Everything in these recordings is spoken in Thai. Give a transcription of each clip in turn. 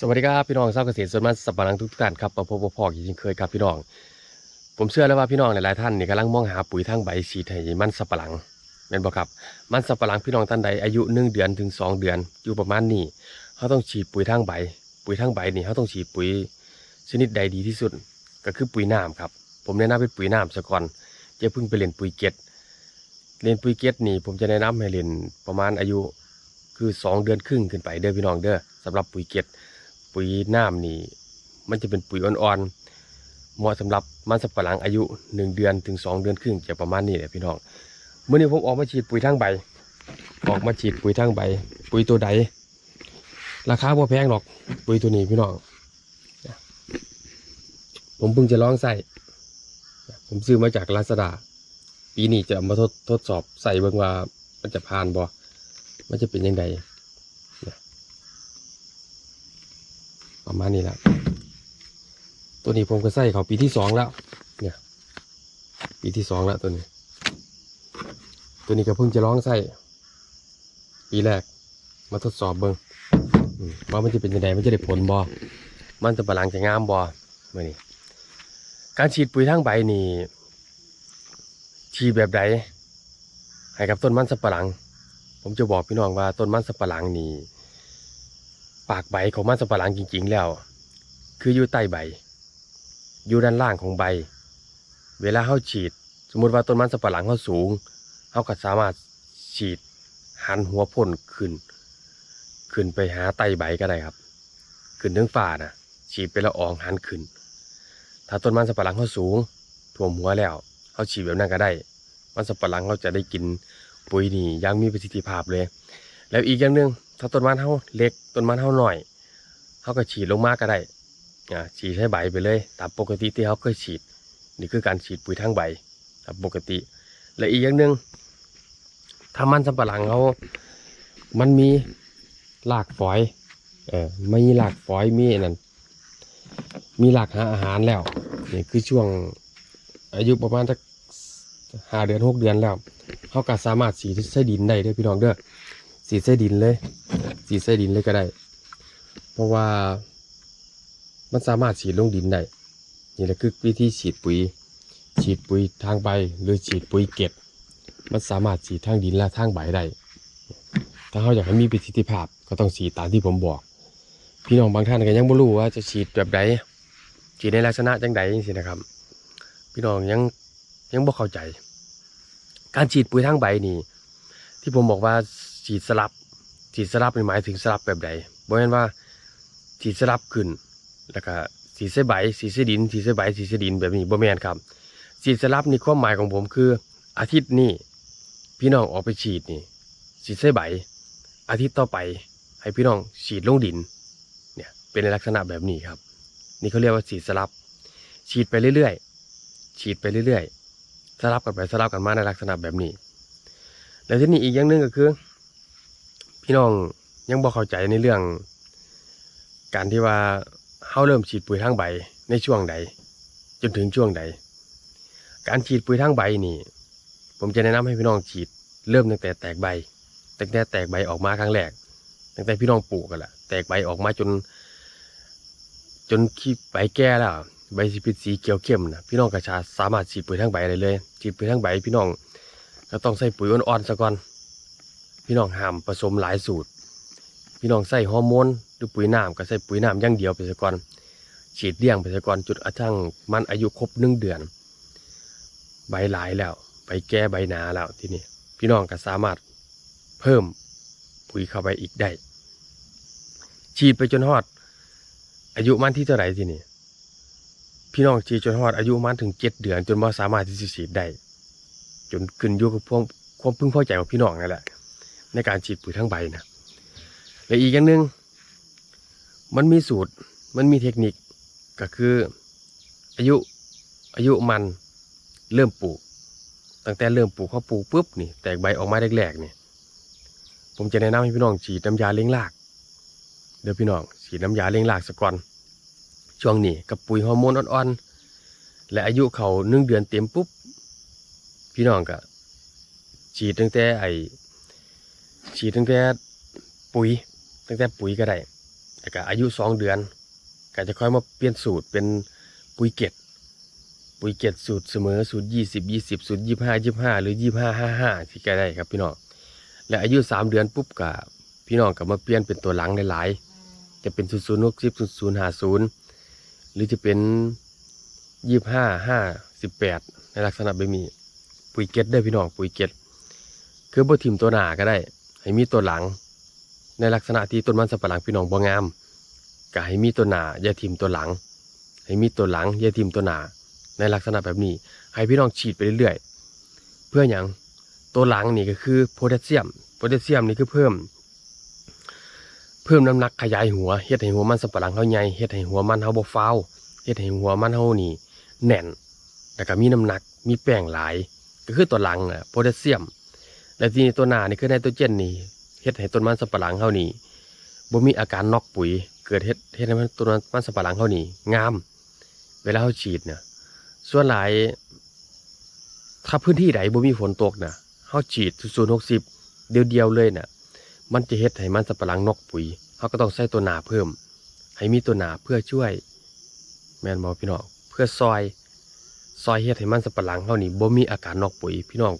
สวัสดีครับพี่น้องชาวเกษตรส่วนมันสับปะรังทุกท่านครับมาพบพ่ออย่างเคยครับพี่น้อง ผมเชื่อแล้วว่าพี่น้องหลายๆท่านนี่กำลังมองหาปุ๋ยทางใบฉีดให้มันสับปะหลังเป็นบ่ครับ มันสับปะหลังพี่น้องท่านใดอายุหนึ่งเดือนถึงสองเดือนอยู่ประมาณนี้เขาต้องฉีดปุ๋ยทางใบ ปุ๋ยทางใบนี่เขาต้องฉีดปุ๋ยชนิดใดดีที่สุด ก็คือปุ๋ยน้ำครับ ผมแนะนำเป็นปุ๋ยน้ำซะก่อนจะพิ่งไปเล่นปุ๋ยเก็ดเล่นปุ๋ยเก็ดนี่ผมจะแนะนำให้เล่นประมาณอายุคือสองเดือนครึ่งขึ้นไปเด้อพี่น้องเด้อสำหรับปุ๋ยเก็ด ปุ๋ยน้ำนี่มันจะเป็นปุ๋ยอ่อนๆเหมาะสำหรับมันสับปะหลังอายุ 1 เดือนถึง 2 เดือนครึ่งจะประมาณนี้แหละพี่น้องเมื่อนี้ผมออกมาฉีดปุ๋ยทั้งใบ ออกมาฉีดปุ๋ยทั้งใบ ปุ๋ยตัวใด ราคาพอแพงหรอกปุ๋ยตัวนี้พี่น้องผมเพิ่งจะลองใส่ผมซื้อมาจากลาซาดาปีนี้จะมาทดทดสอบใส่เบิ่งว่ามันจะผ่านบ่มันจะเป็นยังไง ประมาณนี้แหละตัวนี้ผมก็ใส่เขาปีที่สองแล้ว เนี่ย ปีที่สองแล้วตัวนี้ ตัวนี้ก็เพิ่งจะร้องใส่ปีแรก มาทดสอบเบิ้งอืมว่ามันจะเป็นยังไงมันจะได้ผลบอมันจะบาลังจะงามบอเมื่อนี้การฉีดปุ๋ยทั้งใบนี่ฉีดแบบใดให้กับต้นมันสับปะหลัง ผมจะบอกพี่น้องว่าต้นมันสับปะหลังนี่ ปากใบของมันสับปะหลังจริง ๆ แล้ว คืออยู่ใต้ใบ อยู่ด้านล่างของใบ เวลาเขาฉีด สมมุติว่าต้นมันสับปะหลังเขาสูงเขาก็สามารถฉีดหันหัวพ่นขึ้น ขึ้นไปหาใต้ใบก็ได้ครับ ขึ้นถึงฝ่านะฉีดไปละอองหันขึ้น ถ้าต้นมันสับปะหลังเขาสูงท่วมหัวแล้วเขาฉีดแบบนั้นก็ได้ มันสับปะหลังเขาจะได้กินปุ๋ยนี่ยังมีประสิทธิภาพเลย แล้วอีกอย่างหนึ่ง ถ้าต้นมันเท่าเล็กต้นมันเท่าหน่อยเขาก็ฉีดลงมากก็ได้อ่าฉีดให้ใบไปเลย ตามปกติที่เขาเคยฉีด นี่คือการฉีดปุ๋ยทั้งใบตามปกติ และอีกอย่างหนึ่งถ้ามันสำปะหลังเขามันมีรากฝอยเออไม่มีรากฝอยมีนั่นมีรากหาอาหารแล้วนี่คือช่วงอายุประมาณสักหาเดือนหกเดือนแล้วเขาก็สามารถฉีดใส่ดินได้ด้อพี่น้องเด้อ สีใส่ดินเลย สีใส่ดินเลยก็ได้ เพราะว่ามันสามารถฉีดลงดินได้ นี่แหละคือวิธีฉีดปุ๋ย ฉีดปุ๋ยทางใบหรือฉีดปุ๋ยเก็บ มันสามารถฉีดทางดินและทางใบได้ ถ้าเขาอยากให้มีประสิทธิภาพก็ต้องฉีดตามที่ผมบอก พี่น้องบางท่านก็ยังไม่รู้ว่าจะฉีดแบบใดฉีดในลักษณะจังใดสินะครับ พี่น้องยังยังบ่เข้าใจ การฉีดปุ๋ยทางใบนี่ที่ผมบอกว่า ฉีดสลับฉีดสลับนี่หมายถึงสลับแบบใดบ่แม่นว่าฉีดสลับขึ้น แล้วก็ฉีดใส่ใบฉีดใส่ดินฉีดใส่ใบฉีดใส่ดินแบบนี้บ่แม่นครับฉีดสลับนี่ความหมายของผมคือ อาทิตย์นี้พี่น้องออกไปฉีดนี่ฉีดใส่ใบอาทิตย์ต่อไป ให้พี่น้องฉีดลงดินเนี่ยเป็นในลักษณะแบบนี้ครับ นี่เขาเรียกว่าฉีดสลับ ฉีดไปเรื่อยๆ ฉีดไปเรื่อยๆ สลับกันไปสลับกันมาในลักษณะแบบนี้ แล้วที่นี่อีกอย่างหนึ่งก็คือ พี่น้องยังบอกเข้าใจในเรื่อง การที่ว่าเขาเริ่มฉีดปุ๋ยทางใบในช่วงใด จนถึงช่วงใด การฉีดปุ๋ยทางใบนี่ ผมจะแนะนำให้พี่น้องฉีดเริ่มตั้งแต่แตกใบ ตั้งแต่แตกใบออกมาครั้งแรก ตั้งแต่พี่น้องปลูกกันละแตกใบออกมาจน จนขี้ใบแก่แล้วใบสีเป็นสีเขียวเข้มนะพี่น้องกระชาสามารถฉีดปุ๋ยทางใบได้เลยฉีดปุ๋ยทางใบพี่น้องก็ต้องใส่ปุ๋ยอ่อนๆซะก่อน พี่น้องห้ามผสมหลายสูตร พี่น้องใส่ฮอร์โมนหรือปุ๋ยน้ำก็ใส่ปุ๋ยน้ำอย่างเดียวไปซะก่อนฉีดเลี้ยงไปซะก่อนจุดกระทั่งมันอายุครบหนึ่งเดือน ใบหลายแล้วใบแก่ใบหนาแล้วที่นี้พี่น้องก็สามารถเพิ่มปุ๋ยเข้าไปอีกได้ฉีดไปจนฮอด อายุมันที่เท่าไหร่ที่นี้พี่น้องฉีดจนฮอดอายุมันถึงเจ็ดเดือน จนว่าสามารถที่จะฉีดได้จนขึ้นอยู่กับความความพึงพอใจของพี่น้องนั่นแหละ ในการฉีดปุ๋ยทั้งใบนะและอีกอย่างหนึ่งมันมีสูตรมันมีเทคนิคก็คืออายุอายุมันเริ่มปลูก ตั้งแต่เริ่มปลูกเขาปลูกปุ๊บนี่แตกใบออกมาแรกๆนี่ผมจะแนะนำให้พี่น้องฉีดน้ำยาเลี้ยงรากเดี๋ยวพี่น้องฉีดน้ำยาเลี้ยงรากสักก่อนช่วงนี้กับปุ๋ยฮอร์โมนอ่อนๆและอายุเขาหนึ่งเดือนเต็มปุ๊บพี่น้องก็ฉีดตั้งแต่ไอ ฉีดตั้งแต่ปุ๋ย ตั้งแต่ปุ๋ยก็ได้แต่ก็อายุสองเดือนก็จะค่อยมาเปลี่ยนสูตรเป็นปุ๋ยเกตปุ๋ยเกตสูตรเสมอสูตรยี่สิบยี่สิบสูตรยี่ห้ายี่ห้าหรือยี่ห้าห้าห้าที่แกได้ครับพี่น้องและอายุสามเดือนปุ๊บก็พี่น้องก็มาเปลี่ยนเป็นตัวหลังหลายๆจะเป็นศูนย์ศูนย์หกสิบศูนย์ศูนย์ห้าศูนย์หรือจะเป็นยี่ห้าห้าสิบแปดในลักษณะแบบนี้ปุ๋ยเกตได้พี่น้องปุ๋ยเกตคือบ่ทิมตัวหนาก็ได้ ให้มีตัวหลัง ในลักษณะที่ต้นมันสับปะหลังพี่น้องบ่งามก็ให้มีตัวหนาอย่าทิมตัวหลัง ให้มีตัวหลังอย่าทิมตัวหนาในลักษณะแบบนี้ ให้พี่น้องฉีดไปเรื่อยๆ เพื่ออย่างตัวหลังนี่ก็คือโพแทสเซียม โพแทสเซียมนี่คือเพิ่ม เพิ่มน้ำหนักขยายหัวเฮ็ดให้หัวมันสับปะหลังเฮาใหญ่เฮ็ดให้หัวมันเฮาบ่ฟาวเฮ็ดให้หัวมันเฮานี่แน่นแล้วก็มีน้ำหนักมีแป้งหลาย ก็คือตัวหลังน่ะโพแทสเซียม และทีนี้ตัวหน้านี่คือไนโตรเจนนี่เฮ็ดให้ต้นมันสับปะหลังเฮานี่บ่มีอาการนอกปุ๋ย เกิดเฮ็ดเฮ็ดให้มันต้นมันสับปะหลังเฮานี่งาม เวลาเฮาฉีดเนี่ยส่วนหลาย ถ้าพื้นที่ใดบ่มีฝนตกน่ะเฮาฉีด060เดียวๆเลยน่ะ มันจะเฮ็ดให้มันสับปะหลังนอกปุ๋ยเฮาก็ต้องใส่ตัวหน้าเพิ่ม ให้มีตัวหน้าเพื่อช่วย แม่นบ่พี่น้องเพื่อซอย ซอยเฮ็ดให้มันสับปะหลังเฮานี่บ่มีอาการนอกปุ๋ยพี่น้อง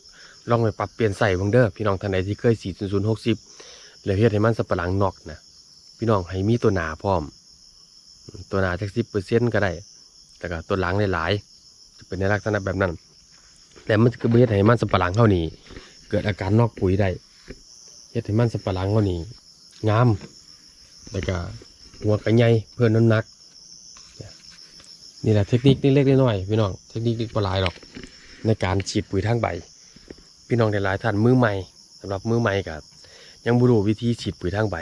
ลองไปปรับเปลี่ยนใส่เบิ่งเด้อพี่น้องท่านใดที่เคยสี0 0 6 0แล้วเฮ็ดให้มันสับปะหลังนอกนะพี่น้องให้มีตัวหนาพร้อม ตัวหนาจักสิบเปอร์เซ็นต์ก็ได้แต่ก็ตัวหลังหลายๆจะเป็นในลักษณะแบบนั้นแต่มันก็เฮ็ดให้มันสับปะหลังเฮานี่เกิดอาการนอกปุ๋ยได้เฮ็ดให้มันสับปะหลังเฮานี่งามแล้วก็หัวก็ใหญ่เพิ่มน้ำหนักนี่แหละเทคนิคเล็กๆน้อยๆพี่น้องเทคนิคเล็กบ่หลายหรอก ในการฉีดปุ๋ยทางใบ พี่น้องหลายท่านมือใหม่สำหรับมือใหม่กับยังบ่รู้วิธีฉีดปุ๋ยทางใบ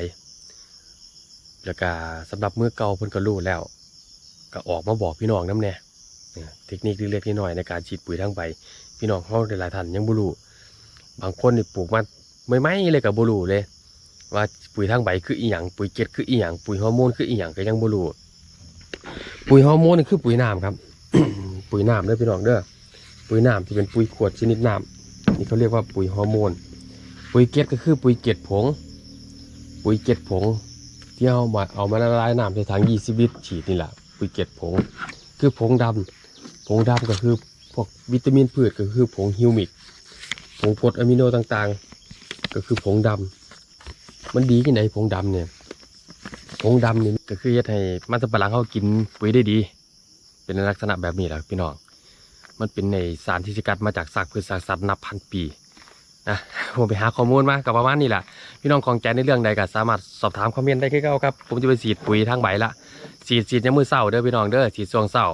แล้วก็สำหรับมือเก่าเพิ่นก็รู้แล้ว ก็ออกมาบอกพี่น้องน้ำแน่เทคนิคเล็กๆน้อยๆในการฉีดปุ๋ยทางใบ พี่น้องเฮาหลายท่านยังบ่รู้บางคนนี่ปลูกมาไม่ไม่เลยก็บ่รู้เลย ว่าปุ๋ยทางใบคืออีหยังปุ๋ยเก็ดคืออีหยังปุ๋ยฮอร์โมนคืออีหยังก็ยังบ่รู้ปุ๋ยฮอร์โมนนี่คือปุ๋ยน้ำครับ ปุ๋ยน้ำเด้อพี่น้องเด้อปุ๋ยน้ำที่เป็นปุ๋ยขวดชนิดน้ำ นี่เขาเรียกว่าปุ๋ยฮอร์โมน ปุ๋ยเกล็ดก็คือปุ๋ยเกล็ดผง ปุ๋ยเกล็ดผง ที่เอามาเอามาละลายน้ำในถัง20ลิตรฉีดนี่แหละปุ๋ยเกล็ดผง คือผงดำผงดำก็คือพวกวิตามินพืชก็คือผงฮิวมิก ผงกรดอะมิโนต่างๆ ก็คือผงดำมันดีที่ไหนผงดำเนี่ยผงดำนี่ก็คือเฮ็ดให้มันสำปะหลังเขากินปุ๋ยได้ดี เป็นลักษณะแบบนี้แหละพี่น้อง มันเป็นในสารที่สกัดมาจากซากพืชซากสัตว์นับพันปีนะผมไปหาข้อมูลมากับประมาณนี้แหละพี่น้องของใจในเรื่องใดก็สามารถสอบถามคอมเมนต์ได้คือเก่าครับผมจะไปฉีดปุ๋ยทางใบละฉีดฉีดในมือเศร้าเด้อพี่น้องเด้อฉีดช่วงเศร้า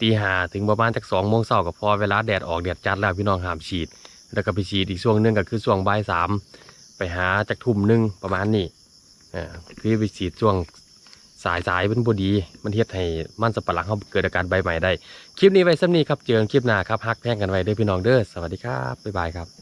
ตีห้าถึงประมาณจากสองโมงเศร้าก็พอเวลาแดดออกแดดจัดแล้วพี่น้องห้ามฉีด แล้วก็ไปฉีดอีกช่วงหนึงก็คือช่วงบ่ายสามไปหาจากทุ่มหนึงประมาณนี้อ่าคือไปฉีดช่วง สายสายเป็นบดี มันเฮ็ดให้มันสับปะหลังเขาเกิดอาการใบใหม่ได้ คลิปนี้ไว้ซ้ำนี้ครับ เจอกันคลิปหน้าครับฮักแพ่งกันไว้เด้อพี่น้องเด้อ สวัสดีครับ บ๊ายบายครับ